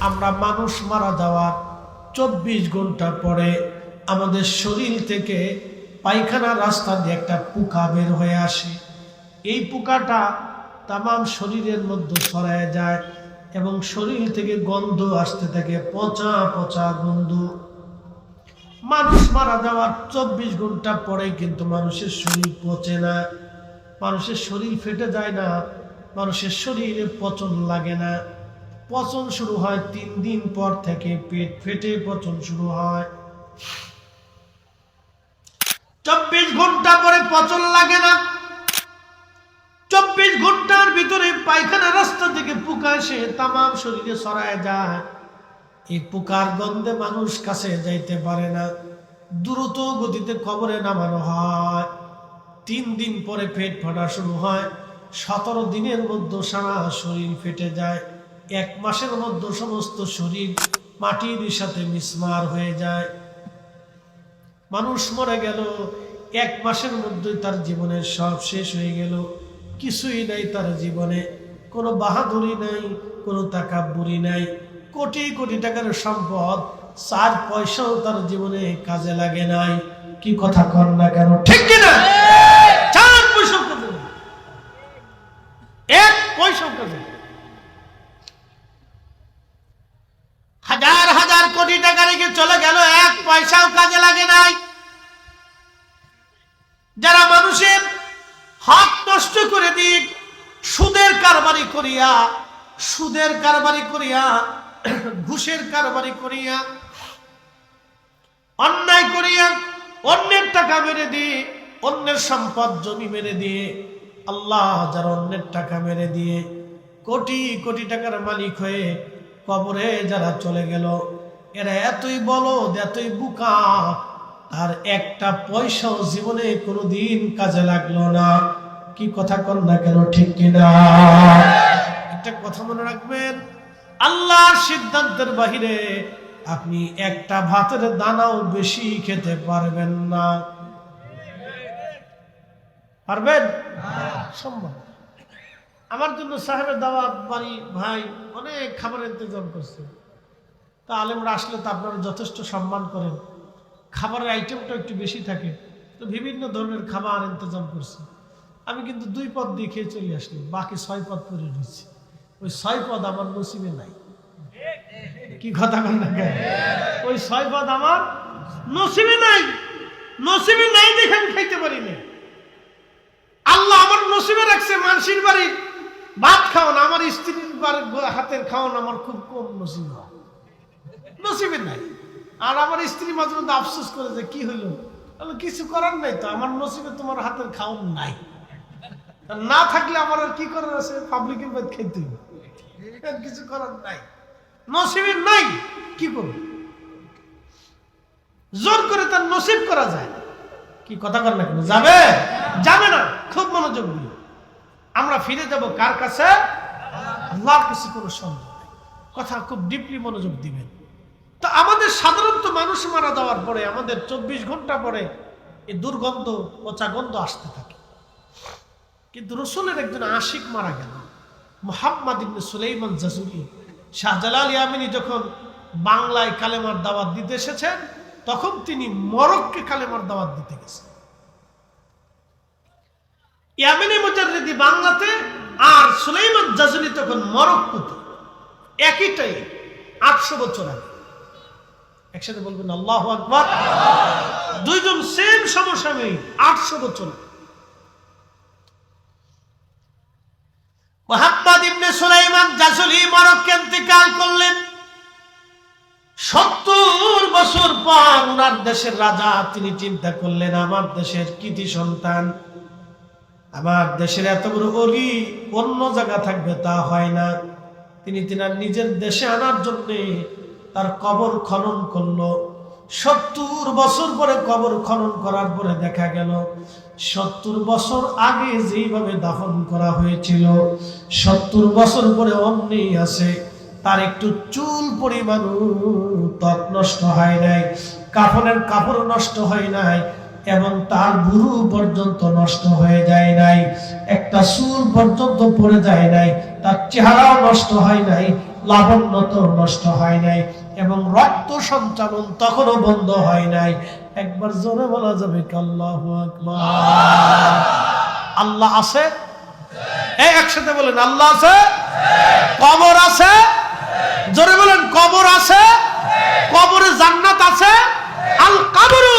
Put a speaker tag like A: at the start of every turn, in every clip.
A: আমরা মানুষ মারা যাওয়ার চব্বিশ ঘণ্টা পরে আমাদের শরীর থেকে পায়খানা রাস্তা দিয়ে একটা পোকা বের হয়ে আসে। এই পোকাটা তামাম শরীরের মধ্যে ছড়ায় যায় এবং শরীর থেকে গন্ধ আসতে থাকে, পচা পচা গন্ধ। মানুষ মারা যাওয়ার চব্বিশ ঘণ্টা পরে কিন্তু মানুষের শরীর পচে না। মানুষের শরীর ফেটে যায় না। মানুষের শরীরে পচন লাগে না। পচন শুরু হয়, তিন দিন পর থেকে পেট ফেটে পচন শুরু হয়। চব্বিশ ঘণ্টা পরে পচন লাগে না। চব্বিশ ঘণ্টার ভিতরে পায়খানা রাস্তা থেকে পোকা এসে তামাম শরীরে ছড়ায় যায়। এই পোকার গন্ধে মানুষ কাছে যাইতে পারে না। দ্রুত গতিতে কবরে নামানো হয়। তিন দিন পরে পেট ফাটা শুরু হয়। সতেরো দিনের মধ্যে সারা শরীর ফেটে যায়। এক মাসের মধ্যে সমস্ত শরীর মাটির সাথে মিসমার হয়ে যায়। মানুষ মরে গেল, এক মাসের মধ্যে তার জীবনের সব শেষ হয়ে গেল। কিছুই নাই তার জীবনে, কোনো বাহাদুরি নাই, কোনো তাকাব্বুরি নাই। কোটি কোটি টাকার সম্পদ, চার পয়সাও তার জীবনে কাজে লাগে নাই। কি কথা কর না কেন? ঠিক কিনা চার কাজে। এক পয়সাও কাজে হাজার হাজার কোটি টাকা রেখে চলে গেল, এক পয়সাও কাজে লাগে নাই। যারা মানুষের হাত নষ্ট করে দিক, সুদের কারবারি করিয়া, সুদের কারবারি করিয়া, ঘুষের কারবারি করিয়া, অন্যায় করিয়া অন্যের টাকা মেরে দিয়ে, অন্যের সম্পদ জমি মেরে দিয়ে, আল্লাহ যারা অন্যের টাকা মেরে দিয়ে কোটি কোটি টাকার মালিক হয়ে কবরে যারা চলে গেল, এরা এতই বলো এতই বুকা আর একটা পয়সাও জীবনে কোনোদিন কাজে লাগল না। কি কথা কর না কেন, ঠিক কিনা? একটা কথা মনে রাখবেন, আল্লাহর সিদ্ধান্তের বাহিরে আপনি একটা ভাতের দানাও বেশি খেতে পারবেন না। পারবেন? সম্ভব আমার জন্য সাহেবের দাওয়াত, বাড়ি, ভাই অনেক খাবার ইন্তজাম করছে। তা আলেমরা আসলে তো আপনারা যথেষ্ট সম্মান করেন। খাবারের আইটেমটা একটু বেশি থাকে, তো বিভিন্ন ধরনের খাবার ইন্তজাম করছে। আমি কিন্তু দুই পদ দিয়ে খেয়ে চলে আসলাম, বাকি ছয় পদ পরে রয়েছে। ওই ছয় পদ আমার নসিবে নাই। কি কথা বল না ওই ছয় পদ আমার নসিবে নাই। নসিবে নাই দেখে আমি খাইতে পারি না আল্লাহ আমার নসিবে রাখছে, মানসির বাড়ি। ভাত খাওয়ান আমার স্ত্রীর হাতের খাওয়ান আমার খুব কম নসিব হয়। নসিবে নাই। আর আমার স্ত্রী মাঝে মধ্যে আফসোস করে যে, কি হইল আমি কিছু করার নাই তো, আমার নসিবে তোমার হাতের খাওয়ান নাই। না থাকলে আমার আর কি করার আছে? পাবলিকের বাদ। আর কিছু করার নাই। নসিবে নাই, কি করব? জোর করে তার নসিব করা যায়। কি কথা কর না যাবে? যাবে না, খুব মনোযোগ দিও আমরা ফিরে যাব কার কাছে? আল্লাহর কাছে কোনো সন্দেহ কথা খুব ডিপলি মনোযোগ দিবেন। তো আমাদের সাধারণত মানুষ মারা যাওয়ার পরে, আমাদের চব্বিশ ঘণ্টা পরে এই দুর্গন্ধ, পচা গন্ধ আসতে থাকে। কিন্তু রসুলের একজন আশিক মারা গেল। মোহাম্মদ ইবনে সুলাইমান জাজুরি। শাহজালাল ইয়ামিনী যখন বাংলায় কালেমার দাওয়াত দিতে এসেছেন, তখন তিনি মরক্কে কালেমার দাওয়াত দিতে গেছেন। ইয়ামিনী মুজাররিদি বাংলাতে আর সুলাইমান তখন আটশো বছর আগে। একসাথে বলবেন, আল্লাহ দুইজন সেম সমসাময়িক, আটশো বছর ইবনে সুলাইমান জাসুলি করলেন। সত্তর বছর পর ওনার দেশের রাজা, তিনি চিন্তা করলেন, আমার দেশের কৃতি সন্তান আমার দেশের এত বড় অলি অন্য জায়গা থাকবে, তা হয় না। তিনি তিনার নিজের দেশে আনার জন্যে তার কবর খনন করল। সত্তর বছর পরে কবর খনন করার পরে দেখা গেল, সত্তর বছর আগে যেইভাবে দাফন করা হয়েছিল, সত্তর বছর পরে অমনি আছে তার একটু চুল পরিমাণ ত্বক নষ্ট হয় নাই, কাফনের কাপড় নষ্ট হয় নাই এবং তার গুরু পর্যন্ত নষ্ট হয়ে যায় নাই, একটা সুর পর্যন্ত পড়ে যায় নাই, তার চেহারাও নষ্ট হয় নাই লাবণ্য তো নষ্ট হয় নাই, এবং রক্ত সঞ্চালন তখনও বন্ধ হয় নাই। একবার জোরে বলা যাবে আল্লাহু আল্লাহ আছে? এই একসাথে বলেন, আল্লাহ আছে? কবর আছে? জোরে বলেন, কবর আছে? কবরে জান্নাত আছে? আল কবরু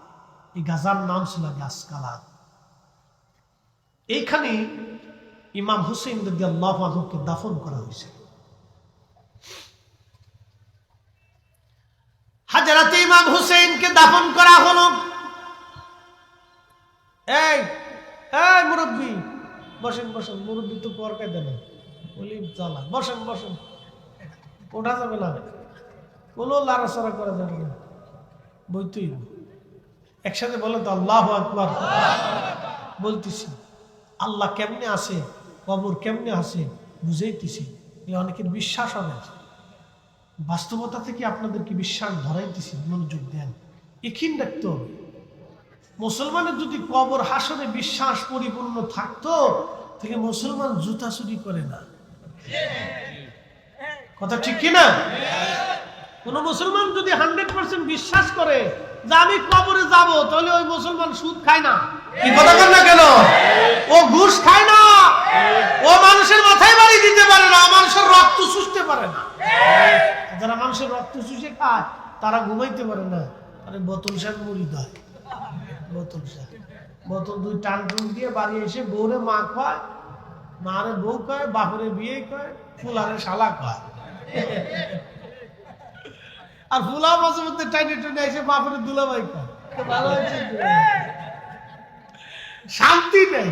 A: এই গাজার নাম ছিল গাছকালা এইখানে ইমাম হুসেন রদি দাফন করা হয়েছে। হাজারাতে ইমাম হুসেনকে দাফন করা হলো। এই এই মুরব্বী, বসেন বসেন, মুরব্বী তো পর কে দেন বলি জ্বালা বসেন বসেন, ওঠা যাবে না। কোনো লাড়াচাড়া করা যাবে না। বইতেই একসাথে বলে তো, আল্লাহ আকবার। বলতেছি, আল্লাহ কেমনে আছে? কবর কেমনে আছে? বুঝাইতেছি, এই অনেকের বিশ্বাস হবে বাস্তবতা থেকে আপনাদেরকে বিশ্বাস ধরাইতেছি, মনোযোগ দেন। এখিন হবে, মুসলমানের যদি কবর হাসনে বিশ্বাস পরিপূর্ণ থাকতো, তাহলে মুসলমান জুতা চুরি করে না। কথা ঠিক কিনা? কোন মুসলমান যদি হান্ড্রেড পার্সেন্ট বিশ্বাস করে যে আমি কবরে যাব তাহলে ওই মুসলমান সুদ খায় না। কি কথা বল না কেন? ও ঘুষ খায় না। ও মানুষের মাথায় বাড়ি দিতে পারে না মানুষের রক্ত শুষতে পারে না। যারা মানুষের রক্ত শুষে খায় তারা ঘুমাইতে পারে না। আরে বোতল শাক মুড়ি দেয় বোতল শাক। বোতল দুই টান টুন দিয়ে বাড়ি এসে বউরে মা কয় মারে বউ কয় বাপরে বিয়ে কয় ফুলারে শালা কয়। আর ফুলা মাঝে মধ্যে টাইনে টাইনে এসে বাপরে দুলাভাই ভালো হয়েছে। শান্তি নেই।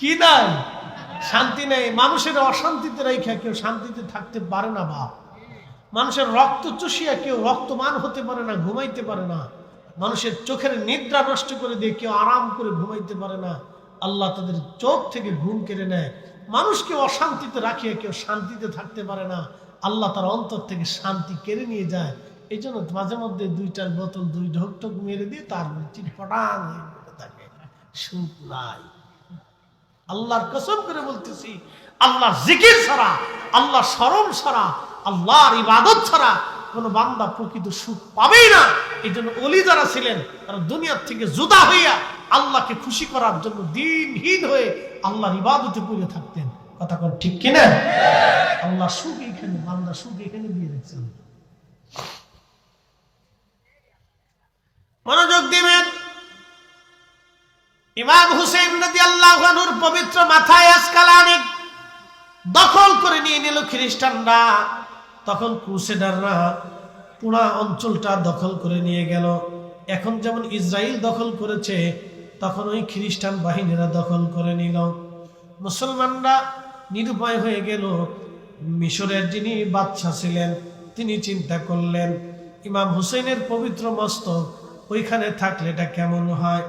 A: কি নাই? শান্তি নেই। মানুষের অশান্তিতে রেখে কেউ শান্তিতে থাকতে পারে না বাপ। মানুষের রক্ত চুষিয়া কেউ রক্তমান হতে পারে না ঘুমাইতে পারে না। মানুষের চোখের নিদ্রা নষ্ট করে দিয়ে কেউ আরাম করে ঘুমাইতে পারে না। আল্লাহ তাদের চোখ থেকে ঘুম কেড়ে নেয়। মানুষকে অশান্তিতে রাখিয়া কেউ শান্তিতে থাকতে পারে না। আল্লাহ তার অন্তর থেকে শান্তি কেড়ে নিয়ে যায়। এই জন্য মাঝে মধ্যে দুইটার বোতল, দুই ঢোক টোক মেরে দিয়ে তার চিটপটাং থাকে। সুখ নাই। আল্লাহর কসম করে বলতেছি আল্লাহ জিকির ছাড়া আল্লাহ স্মরণ ছাড়া, আল্লাহর ইবাদত ছাড়া কোনো বান্দা প্রকৃত সুখ পাবেই না। এই জন্য অলি যারা ছিলেন, তারা দুনিয়ার থেকে জুদা হইয়া আল্লাহকে খুশি করার জন্য দিনহীন হয়ে আল্লাহর ইবাদতে পড়ে থাকতেন। কথা ঠিক কিনা? আল্লাহ সুখ এখানে, বান্দা সুখ এখানে দিয়ে রেখেছেন মনোযোগ দিবেন। ইমাম হুসেন নদী আল্লাহনুর পবিত্র মাথায় আজকালানি দখল করে নিয়ে নিল খ্রিস্টানরা। তখন ক্রুসেডাররা পুরা অঞ্চলটা দখল করে নিয়ে গেল। এখন যেমন ইসরায়েল দখল করেছে, তখন ওই খ্রিস্টান বাহিনীরা দখল করে নিল। মুসলমানরা নিরুপায় হয়ে গেল। মিশরের যিনি বাচ্চা ছিলেন, তিনি চিন্তা করলেন, ইমাম হুসেনের পবিত্র মস্তক ওইখানে থাকলে এটা কেমন হয়?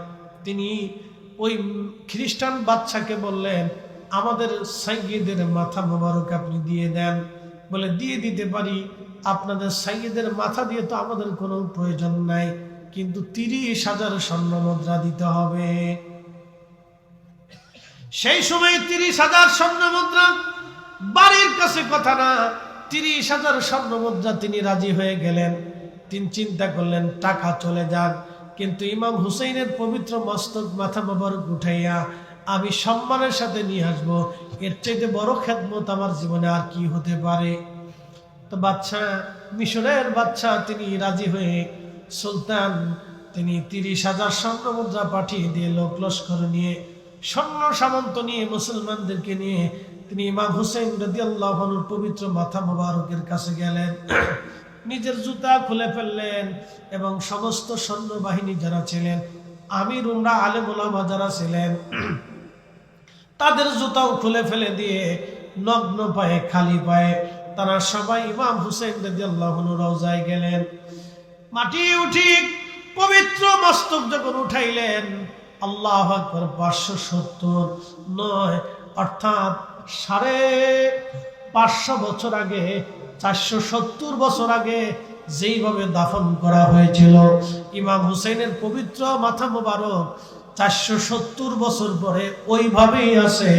A: তিনি ওই খ্রিস্টান বাচ্চাকে বললেন, আমাদের সাইয়েদের মাথা মোবারক আপনি দিয়ে দেন। বলে, দিয়ে দিতে পারি। আপনাদের সাইয়েদের মাথা দিয়ে তো আমাদের কোনো প্রয়োজন নাই, কিন্তু তিরিশ হাজার স্বর্ণ মুদ্রা দিতে হবে। সেই সময় তিরিশ হাজার স্বর্ণ মুদ্রা। বাড়ির কাছে কথা না, তিরিশ হাজার স্বর্ণ মুদ্রা তিনি রাজি হয়ে গেলেন। তিনি চিন্তা করলেন, টাকা চলে যাক। কিন্তু ইমাম হুসেইনের পবিত্র মস্তক মাথা মোবারক উঠাইয়া, আমি সম্মানের সাথে নিয়ে আসব। এর চাইতে বড় খেদমত আমার জীবনে আর কি হতে পারে? তো বাচ্চা মিশরের বাচ্চা তিনি রাজি হয়ে সুলতান, তিনি তিরিশ হাজার স্বর্ণ মুদ্রা পাঠিয়ে দিয়ে লোক লস্কর নিয়ে স্বর্ণ সামন্ত নিয়ে মুসলমানদেরকে নিয়ে তিনি ইমাম হুসেন রদি আল্লাহনুর পবিত্র মাথা মোবারকের কাছে গেলেন। নিজের জুতা খুলে ফেললেন এবং সমস্ত সৈন্যবাহিনী যারা ছিলেন, আমির, উমরা আলেমুলামা যারা ছিলেন, তাদের জুতাও খুলে ফেলে দিয়ে নগ্ন পায়ে, খালি পায়ে তারা সবাই ইমাম হুসেন রাদিয়াল্লাহু আনহু রওজায় গেলেন। মাটি উঠি পবিত্র মস্তক যখন উঠাইলেন আল্লাহ আকবর পাঁচশো সত্তর নয়, অর্থাৎ সাড়ে পাঁচশো বছর আগে, চারশো সত্তর বছর আগে যেইভাবে দাফন করা হয়েছিল, ইমাম হুসেনের পবিত্র মাথা মোবারক চারশো সত্তর বছর পরে ওইভাবেই আছে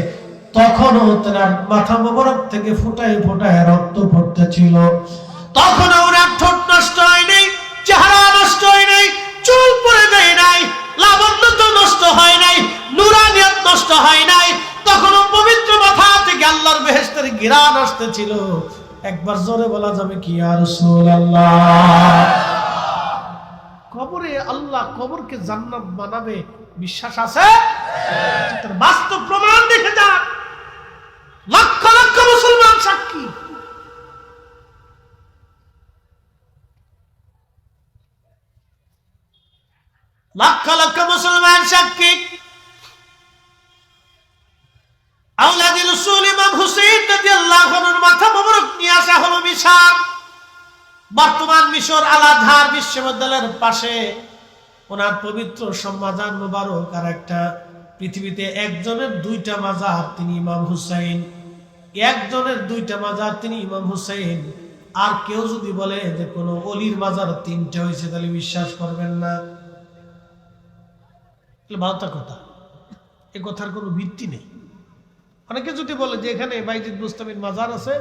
A: তখনও তার মাথা মোবারক থেকে ফুটায় ফুটায় রক্ত পড়তেছিল। তখনও ওনার ঠোঁট নষ্ট হয় নাই চেহারা নষ্ট হয় নাই চুল পড়ে যায় নষ্ট হয় নাই। তখনও পবিত্র মাথা থেকে আল্লাহর বেহেস্তের গিরান আসতেছিল। একবার জোরে বলা যাবে কি আর কবরে আল্লাহ কবরকে জান্নাত বানাবে, বিশ্বাস আছে? তার বাস্তব প্রমাণ দেখে যান লক্ষ লক্ষ মুসলমান সাক্ষী। লক্ষ লক্ষ মুসলমান সাক্ষী। আউলাদি রসুল ইমাম হুসেইন রাদিয়াল্লাহু আনহুর মাথা মোবারক নিয়ে আসা হলো মিশর। বর্তমান মিশর আলাধার বিশ্ববিদ্যালয়ের পাশে। ওনার পবিত্র সম্মাজান মোবারক আর একটা পৃথিবীতে একজনের দুইটা মাজার তিনি ইমাম হুসাইন। একজনের দুইটা মাজার তিনি ইমাম হুসাইন। আর কেউ যদি বলে যে কোনো অলির মাজার তিনটা হয়েছে, তাহলে বিশ্বাস করবেন না। ভারতের কথা। এ কথার কোনো ভিত্তি নেই। অনেকে যদি বলে যে এখানে বাইজিদ মুস্তামিন মাজার আছে,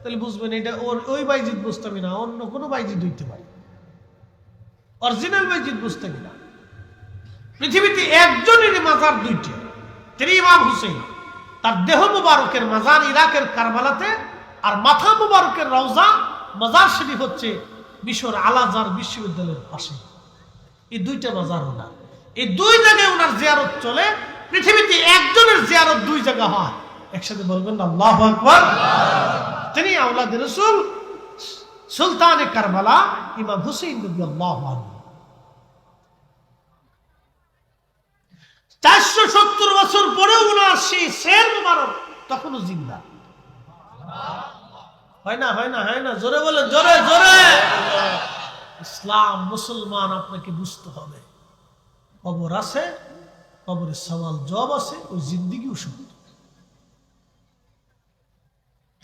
A: তাহলে বুঝবেন এটা ওর ওই বাইজিদ মুস্তামি না, অন্য কোনো বাইজিদ হইতে পারে। অরিজিনাল বাইজিদ মুস্তামি না। পৃথিবীতে একজনেরই মাজার দুইটি। তিনি ইমাম হুসেন তার দেহ মুবারকের মাজার ইরাকের কারবালাতে, আর মাথা মুবারকের রওজা মাজার শরীফ হচ্ছে মিশর আলাজার বিশ্ববিদ্যালয়ের পাশে। এই দুইটা মাজার ওনার। এই দুই জায়গায় ওনার জিয়ারত চলে, পৃথিবীতে একজনের জিয়ারত দুই জায়গা হয়। একসাথে বলবেন না, আল্লাহ আকবর। তিনি আউলাদ রসুল, সুলতানে কারবালা, ইমাম হুসেইন রবি আল্লাহ চারশো সত্তর বছর পরেও ওনার শের মুবারক তখনও জিন্দা। হয় না হয় না হয় না, জোরে বলে জোরে জোরে। ইসলাম, মুসলমান, আপনাকে বুঝতে হবে। কবর আছে, কবরের সওয়াল জব আছে, ওই জিন্দিগিও সত্য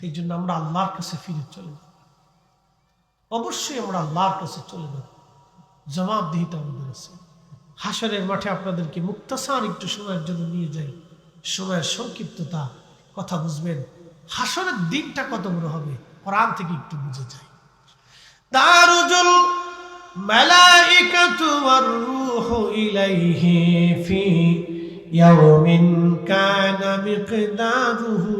A: এই জন্য আমরা আল্লাহর কাছে ফিরে চলে যাব। অবশ্যই আমরা আল্লাহর কাছে চলে যাব। জবাবদিহিতা আমাদের আছে। হাসরের মাঠে আপনাদেরকে মুক্তাসার একটু সময়ের জন্য নিয়ে যাই। সময়ের সংক্ষিপ্ততা, কথা বুঝবেন। হাসরের দিনটা কত বড় হবে, কোরআন থেকে একটু বুঝে ওয়ার রূহু ইলাইহি ফি ইয়াউমিন কানা মিকদারুহু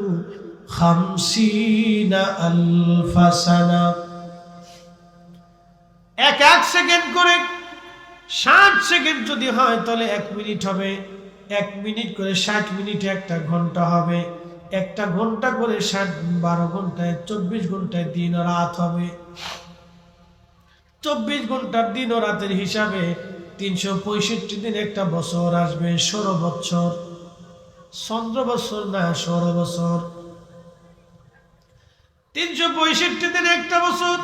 A: এক এক সেকেন্ড করে, ষাট সেকেন্ড যদি হয়, তাহলে এক মিনিট হবে। এক মিনিট করে ষাট মিনিটে একটা ঘণ্টা হবে। একটা ঘণ্টা করে ষাট, বারো ঘন্টায়, চব্বিশ ঘন্টায় দিন ও রাত হবে। চব্বিশ ঘণ্টার দিন ও রাতের হিসাবে তিনশো পঁয়ষট্টি দিন একটা বছর আসবে, ষোলো বছর। চন্দ্র বছর না, ষোলো বছর। তিনশো পঁয়ষট্টি দিন একটা বছর।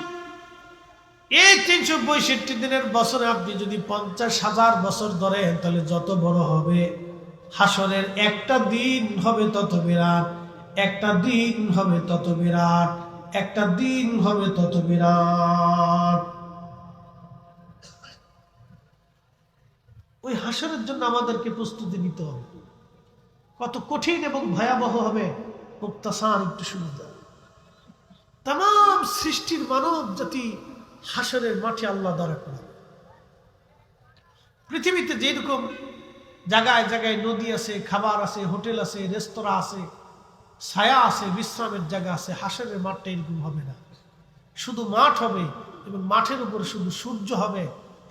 A: এই তিনশো পঁয়ষট্টি দিনের বছরে আপনি যদি পঞ্চাশ হাজার বছর ধরেন, তাহলে যত বড় হবে। হাসরের একটা দিন হবে তত বিরাট, একটা দিন হবে তত বিরাট, একটা দিন হবে তত বিরাট। ওই হাসরের জন্য আমাদেরকে প্রস্তুতি নিতে হবে। কত কঠিন এবং ভয়াবহ হবে। মুক্তাসান একটু সুবিধা তাম সৃষ্টির মানব জাতি হাসরের মাঠে আল্লাহ করা। পৃথিবীতে যেরকম জায়গায় জায়গায় নদী আছে, খাবার আছে, হোটেল আছে, রেস্তোরাঁ আছে, ছায়া আছে, বিশ্রামের জায়গা আছে, হাসরের মাঠটা এরকম হবে না। শুধু মাঠ হবে এবং মাঠের উপরে শুধু সূর্য হবে।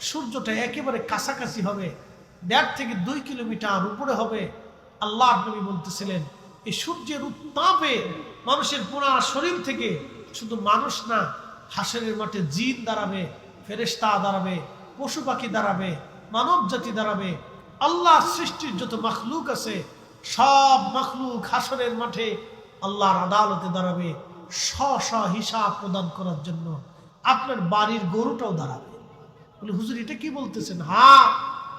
A: সূর্যটা একেবারে কাছাকাছি হবে। দেড় থেকে দুই কিলোমিটার উপরে হবে। আল্লাহ নবী বলতেছিলেন, এই সূর্যের উত্তাপে মানুষের পুরা শরীর থেকে শুধু মানুষ না, হাসরের মাঠে জিন দাঁড়াবে ফেরেস্তা দাঁড়াবে, পশু পাখি দাঁড়াবে, মানব জাতি দাঁড়াবে। আল্লাহ সৃষ্টির যত মখলুক আছে, সব মখলুক হাসরের মাঠে আল্লাহর আদালতে দাঁড়াবে স্ব স্ব হিসাব প্রদান করার জন্য। আপনার বাড়ির গরুটাও দাঁড়াবে। বলে, হুজুর, এটা কি বলতেছেন? হ্যাঁ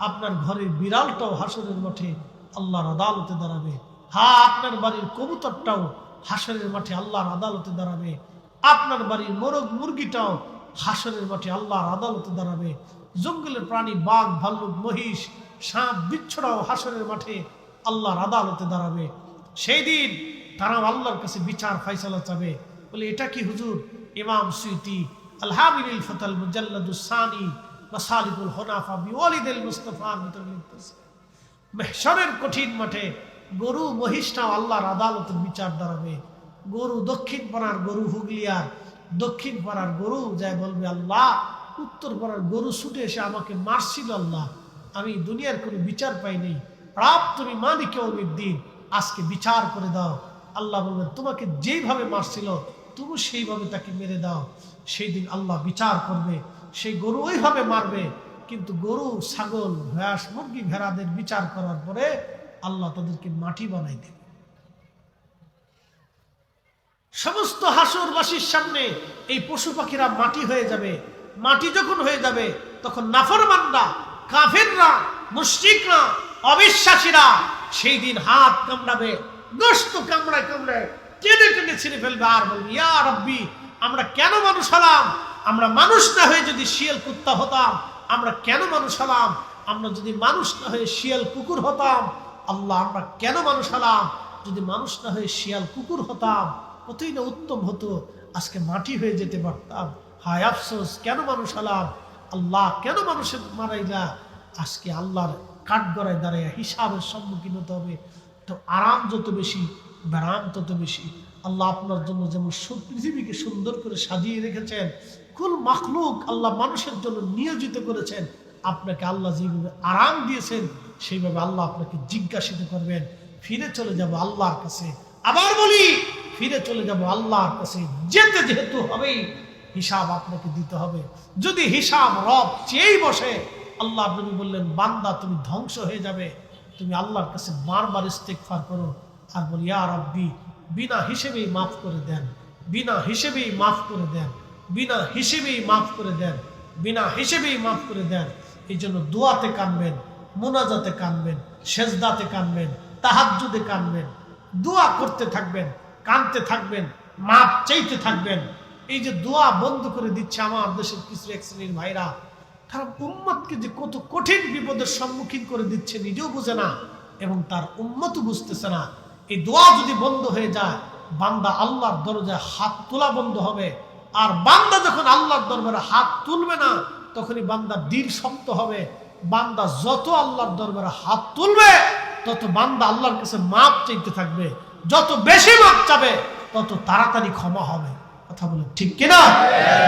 A: আপনার ঘরের বিড়ালটাও হাসরের মাঠে আল্লাহর আদালতে দাঁড়াবে। হ্যাঁ আপনার বাড়ির কবুতরটাও হাসরের মাঠে আল্লাহর আদালতে দাঁড়াবে। আপনার বাড়ির মোরগ মুরগিটাও হাসরের মাঠে আল্লাহর আদালতে দাঁড়াবে। জঙ্গলের প্রাণী, বাঘ, ভাল্লুক, মহিষ, সাপ বিচ্ছড়াও হাসরের মাঠে আল্লাহর আদালতে দাঁড়াবে। সেই দিন তারাও আল্লাহর কাছে বিচার ফাইসালা চাবে। বলে, এটা কি হুজুর? ইমাম সুইতি মেহসরের কঠিন মাঠে গরু, মহিষটাও আল্লাহর আদালতের বিচার দাঁড়াবে গরু, দক্ষিণ পাড়ার গরু হুগলিয়ার, দক্ষিণ পাড়ার গরু যায় বলবে, আল্লাহ, উত্তর পাড়ার গরু ছুটে এসে আমাকে মারছিল আল্লাহ। আমি দুনিয়ার কোনো বিচার পাইনি রাব, তুমি মালিকে দিন আজকে বিচার করে দাও। আল্লাহ বলবেন, তোমাকে যেইভাবে মারছিল, তুমি সেইভাবে তাকে মেরে দাও। সেই দিন আল্লাহ বিচার করবে। সেই গরু ওইভাবে মারবে। কিন্তু গরু, ছাগল, ভ্যাস, মুরগি, ভেড়াদের বিচার করার পরে আল্লাহ তাদেরকে মাটি বানাই দেবে। সমস্ত হাসরবাসীর সামনে এই পশু পাখিরা মাটি হয়ে যাবে। মাটি যখন হয়ে যাবে, তখন নাফরমানরা, কাফেররা, মুশরিকরা, অবিশ্বাসীরা সেই দিন হাত কামড়াবে, গোস্ত কামড়ায় কামড়ায় টেনে টেনে ছিঁড়ে ফেলবে আর বলবে, ইয়া রব্বি, আমরা কেন মানুষ হলাম? আমরা মানুষ না হয়ে যদি শিয়াল কুত্তা হতাম, আমরা কেন মানুষ হলাম? আমরা যদি মানুষ না হয়ে শিয়াল কুকুর হতাম, আল্লাহ, আমরা কেন মানুষ হলাম? যদি মানুষ না হয়ে শিয়াল কুকুর হতাম কতই না উত্তম হতো, আজকে মাটি হয়ে যেতে পারতাম। হায় আফসোস, কেন মানুষ হলাম আল্লাহ কেন মানুষের মারাইলা আজকে আল্লাহর কাঠগড়ায় দাঁড়ায় হিসাবের সম্মুখীন হতে হবে। তো আরাম যত বেশি ব্যারাম তত বেশি। আল্লাহ আপনার জন্য যেমন পৃথিবীকে সুন্দর করে সাজিয়ে রেখেছেন, কুল মাখলুক আল্লাহ মানুষের জন্য নিয়োজিত করেছেন। আপনাকে আল্লাহ যেভাবে আরাম দিয়েছেন, সেইভাবে আল্লাহ আপনাকে জিজ্ঞাসিত করবেন। ফিরে চলে যাব আল্লাহর কাছে। আবার বলি, ফিরে চলে যাব আল্লাহর কাছে। যেতে যেহেতু হবেই, হিসাব আপনাকে দিতে হবে। যদি হিসাব রব চেয়েই বসে, আল্লাহ নবী বললেন, বান্দা, তুমি ধ্বংস হয়ে যাবে। তুমি আল্লাহর কাছে বারবার ইস্তেকফার করো আর বলি, ইয়া রব্বি, বিনা হিসেবেই মাফ করে দেন। বিনা হিসেবেই মাফ করে দেন। বিনা হিসেবেই মাফ করে দেন। বিনা হিসেবেই মাফ করে দেন। এই জন্য দোয়াতে কানবেন, মোনাজাতে কানবেন, সেজদাতে কানবেন, তাহাজ্জুদে কানবেন। দোয়া করতে থাকবেন, কানতে থাকবেন, মাপ চাইতে থাকবেন। এই যে দোয়া বন্ধ করে দিচ্ছে আমার দেশের কিছু এক শ্রেণির ভাইরা, তারা উম্মতকে যে কত কঠিন বিপদের সম্মুখীন করে দিচ্ছে নিজেও বুঝে না এবং তার উম্মতও বুঝতেছে না। এই দোয়া যদি বন্ধ হয়ে যায়, বান্দা আল্লাহর দরজায় হাত তোলা বন্ধ হবে। আর বান্দা যখন আল্লাহর দরবারে হাত তুলবে না, তখনই বান্দা দিল শক্ত হবে। বান্দা যত আল্লাহর দরবারে হাত তুলবে তত বান্দা আল্লাহর কাছে মাপ চাইতে থাকবে। যত বেশি মাপ চাবে, তত তাড়াতাড়ি ক্ষমা হবে। কথা বলে ঠিক কিনা?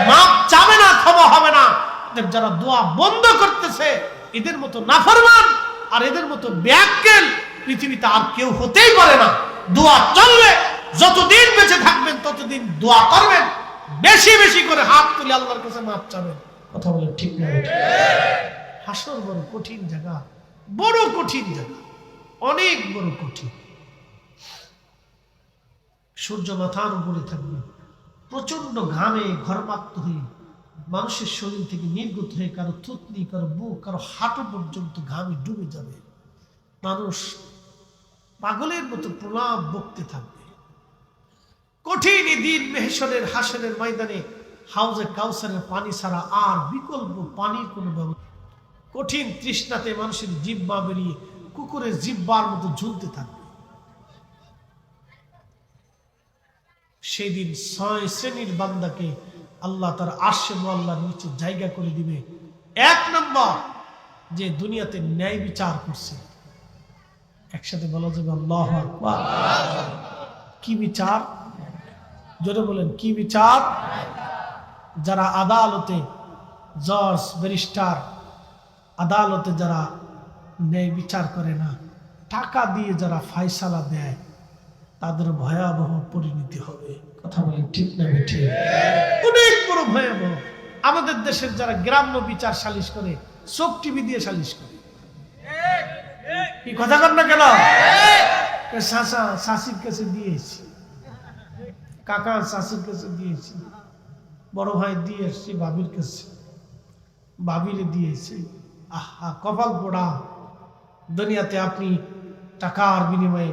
A: মাপ চাবে না, ক্ষমা হবে না। এদের যারা দোয়া বন্ধ করতেছে, এদের মতো নাফরমান আর এদের মতো ব্যাককেল পৃথিবীতে আর কেউ হতেই পারে না। দোয়া চলবে, যতদিন বেঁচে থাকবেন, ততদিন দোয়া করবেন। বেশি বেশি করে হাত তুলে আল্লাহর কাছে মাপ চাবেন। কথা বলে ঠিক না হাসর বড় কঠিন জায়গা, বড় কঠিন জায়গা। অনেক বড় কঠিন। সূর্য মাথার উপরে থাকবে। প্রচণ্ড ঘামে ঘরমাত্ম হয়ে মানুষের শরীর থেকে নির্গত হয়ে কারও থুতনি, কারও বুক, কারও হাঁটু পর্যন্ত ঘামে ডুবে যাবে। মানুষ পাগলের মতো প্রলাপ বকতে থাকবে। কঠিন দিন মেহেশ্বরের হাসনের ময়দানে হাউজে কাউসারের পানি ছাড়া আর বিকল্প পানির কোনো ব্যবস্থা কঠিন তৃষ্ণাতে মানুষের জিব্বা বেরিয়ে কুকুরের জিব্বার মতো ঝুলতে থাকবে। সেই দিন ছয় শ্রেণির বান্দাকে আল্লাহ তার আশে আল্লাহর নিচে জায়গা করে দিবে। এক নম্বর, যে দুনিয়াতে ন্যায় বিচার করছে। একসাথে বলা যাবে আল্লাহ। কি বিচার? জোরে বলেন, কি বিচার? যারা আদালতে, জজ, ব্যারিস্টার, আদালতে যারা ন্যায় বিচার করে না। টাকা দিয়ে যারা ফায়সালা দেয়, তাদের ভয়াবহ পরিণতি হবে। কথা বলেন ঠিক না ঠিক অনেক বড় ভয়াবহ। আমাদের দেশের যারা গ্রাম্য বিচার সালিশ করে, চোখ টিভি দিয়ে সালিশ করে। কি কথা কর না কেন? শাসা, শাসির কাছে দিয়েছি। কাকা শাসির কাছে দিয়েছি। বড় ভাই দিয়ে এসছি বাবির কাছে। বাবিরে দিয়েছি। আহা, কপাল পোড়া। দুনিয়াতে আপনি টাকার বিনিময়ে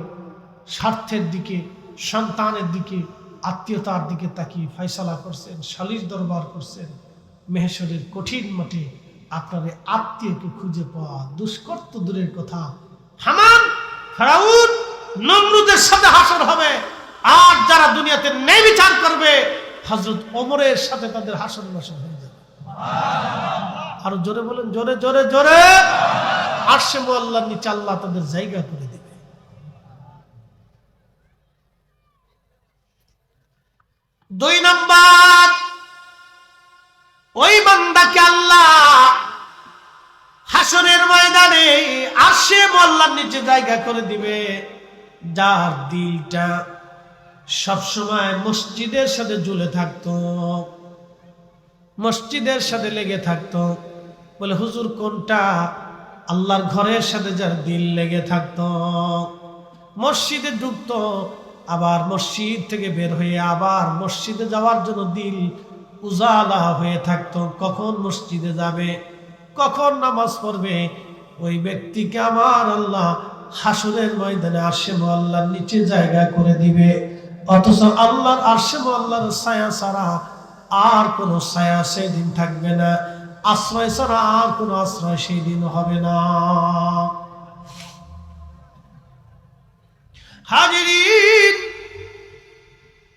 A: স্বার্থের দিকে, সন্তানের দিকে, আত্মীয়তার দিকে তাকিয়ে ফয়সালা করছেন, সালিশ দরবার করছেন মেহেশ্বরের কঠিন মাঠে আপনার আত্মীয়কে খুঁজে পাওয়া দুষ্কর তো দূরের কথা। হামান, ফেরাউন, নমরুদের সাথে হাসর হবে। আর যারা দুনিয়াতে ন্যায় বিচার করবে হজরত ওমরের সাথে তাদের হাসর নাসর হয়ে যাবে। আরও জোরে বলেন, জোরে জোরে জোরে। নিচে আল্লাহ তাদের জায়গা করে দেবে। দুই ওই বান্দাকে আল্লাহ হাসনের ময়দানে আসে মোল্লার নিচে জায়গা করে দিবে, যার দিলটা সবসময় মসজিদের সাথে জুলে থাকতো, মসজিদের সাথে লেগে থাকতো। বলে, হুজুর, কোনটা আল্লাহর ঘরের সাথে যার দিল লেগে থাকত, মসজিদে ঢুকতো, আবার মসজিদ থেকে বের হয়ে আবার মসজিদে যাওয়ার জন্য দিল উজালা হয়ে থাকতো। কখন মসজিদে যাবে, কখন নামাজ পড়বে, ওই ব্যক্তিকে আমার আল্লাহ হাসুরের ময়দানে আসে আল্লাহর নিচে জায়গা করে দিবে। অথচ আল্লাহর আসে আল্লাহর ছায়া ছাড়া আর কোনো ছায়া সেদিন থাকবে না। আশ্রয় ছাড়া আর কোনো আশ্রয় সেই দিন হবে না।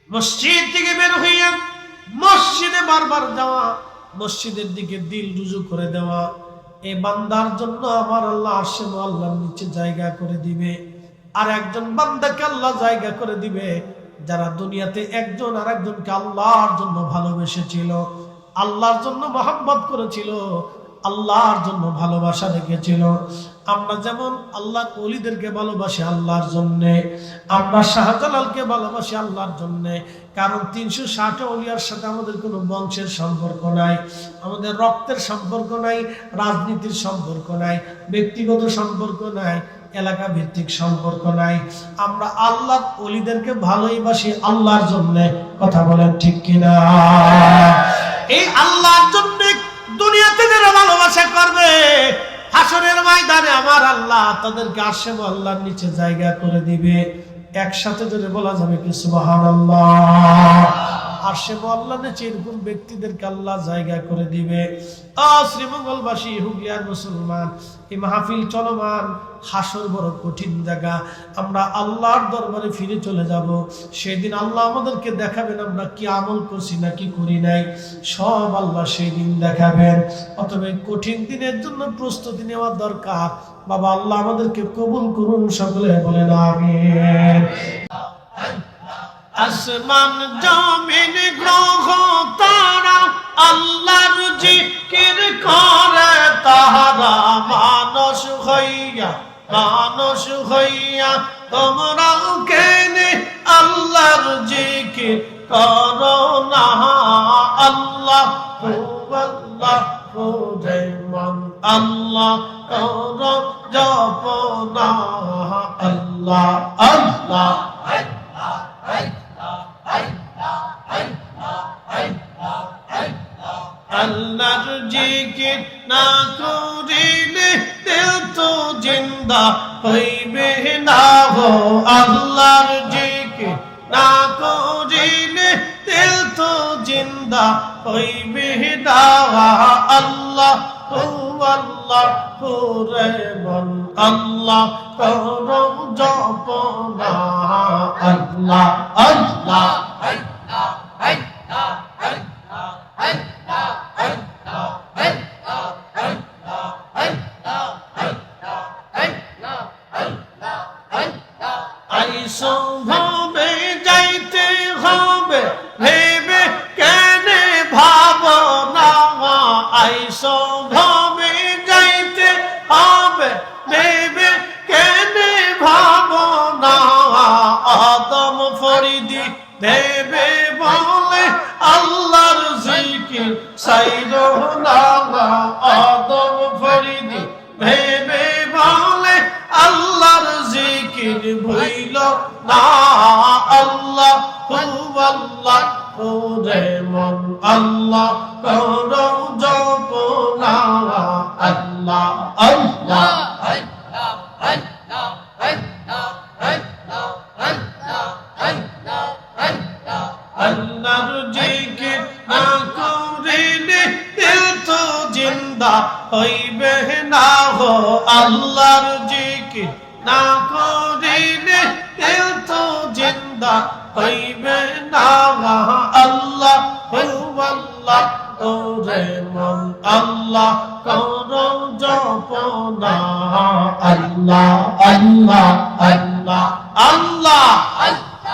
A: মসজিদ থেকে বের হইয়া মসজিদে বারবার যাওয়া, মসজিদের দিকে দিল রুজু করে দেওয়া এই বান্দার জন্য আমার আল্লাহ আসে আল্লাহর নিচে জায়গা করে দিবে। আর একজন বান্দাকে আল্লাহ জায়গা করে দিবে, যারা দুনিয়াতে একজন আর একজনকে আল্লাহর জন্য ভালোবেসেছিল। আল্লাহর জন্য মোহাম্মত করেছিল, আল্লাহর জন্য ভালোবাসা রেখেছিল। আমরা যেমন আল্লাহ অলিদেরকে ভালোবাসি আল্লাহর জন্যে, আমরা শাহজালালকে ভালোবাসি আল্লাহর জন্যে, কারণ তিনশো ষাট অলিয়ার সাথে আমাদের কোনো বংশের সম্পর্ক নাই, আমাদের রক্তের সম্পর্ক নাই, রাজনীতির সম্পর্ক নাই, ব্যক্তিগত সম্পর্ক নাই এলাকা ভিত্তিক সম্পর্ক নাই। আমরা আল্লাহ অলিদেরকে ভালোই বাসি আল্লাহর জন্য, কথা বলেন ঠিক কিনা? এই আল্লাহর জন্য দুনিয়াতে যারা ভালোবাসা করবে হাসনের ময়দানে আমার আল্লাহ তাদেরকে আশেম আল্লাহর নিচে জায়গা করে দিবে। একসাথে যদি বলা যাবে কি সুবাহান আর সে আল্লাহ নিচে এরকম ব্যক্তিদেরকে আল্লাহ জায়গা করে দিবে। শ্রীমঙ্গলবাসী, হুগলিয়ার মুসলমান, এই মাহফিল চলমান, হাসর বড় কঠিন জায়গা। আমরা আল্লাহর দরবারে ফিরে চলে যাব। সেদিন আল্লাহ আমাদেরকে দেখাবেন আমরা কি আমল করছি না কি করি নাই। সব আল্লাহ সেই দিন দেখাবেন। অতএব কঠিন দিনের জন্য প্রস্তুতি নেওয়া দরকার। বাবা, আল্লাহ আমাদেরকে কবুল করুন, সকলে বলেন আমিন। আসমান, জমিন, গ্রহ, তারা আল্লাহর জিকির করে, তাহারা মানস হইয়া, মানুষ হইয়া, তোমরাও কেনে আল্লাহর জিকির করো না। আল্লাহ আল্লাহ রেমন আল্লাহ, করো জপ না, আল্লাহ আল্লাহ, আল্লাহর জিকির না করিলে দিল তো জিন্দা হইবে না হো আল্লাহর জিকির না করিলে দিল তো জিন্দা হইবে না আল্লাহ আল্লাহ হো রেমন আল্লাহ, করো জপ না আল্লাহ আল্লাহ আইসো ভাবে যাইতে হবে, ভেবে কেনে ভাব না আইসো They জিন্দা হইবে না হো আল্লাহর জিকির না করিলে দিল তো জিন্দা হইবে না আল্লাহ আল্লাহ, ওরে মন আল্লাহ, করো জপনা আল্লাহ আল্লাহ আল্লাহ আল্লাহ আল্লাহ।